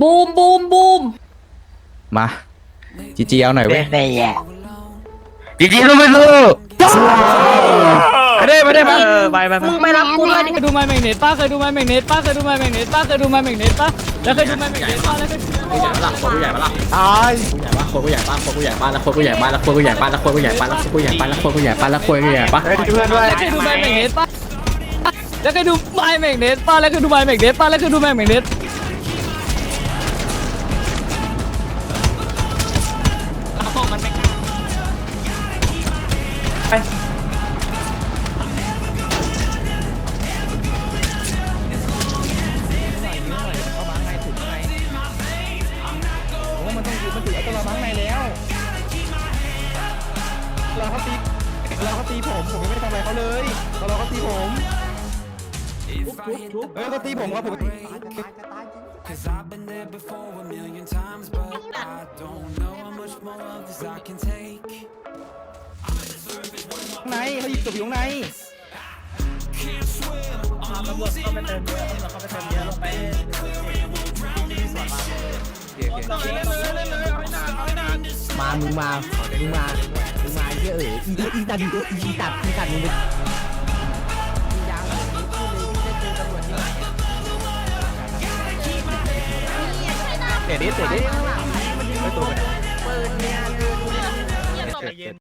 บูมบูมบูมมาจีจีเอาหน่อยเว้ยจริงๆต้องไปสู้ไม่ได้ไม่ได้มาไปไปไปมึงไม่รับกูเลยดิเคยดูไมแมกเนตป้าเคยดูไมแมกเนตป้าเคยดูไมแมกเนตป้าเคยดูไมแมกเนตป้าแล้วเคยดูไมแมกเนตป้าแล้วเคยดูผู้ใหญ่ปะล่ะตายผู้ใหญ่ปะคนผู้ใหญ่ปะคนผู้ใหญ่ปะแล้วคนผู้ใหญ่ปะแล้วคนผู้ใหญ่ปะแล้วคนผู้ใหญ่ปะแล้วคนผู้ใหญ่ปะแล้วคนผู้ใหญ่ปะแล้วคนผู้ใหญ่ปะเฮ้ยเพื่อนด้วยแล้วเคยดูไมแมกเนตป้าแล้วเคยดูไมแมกเนตป้าแล้วเคยดูไมแมกเนตป้าแล้วเคยดูไมแมกเนต เราเขาตีผม ผมยังไม่ได้ทำอะไรเขาเลยเราเขาตีผมเออเขาตีผมครับผม Cause I've been there before a million times, but I don't know how much more of this I can take. ข้างในเขาหยิบศพอยู่ข้านมามึงมามึงมามึงมาเยอะเอ๋ยอีอีตัดอีอีตัดอีตัดมึงไปเตะดิเตะดิข้างหลังมันยิงปืนเนี่ย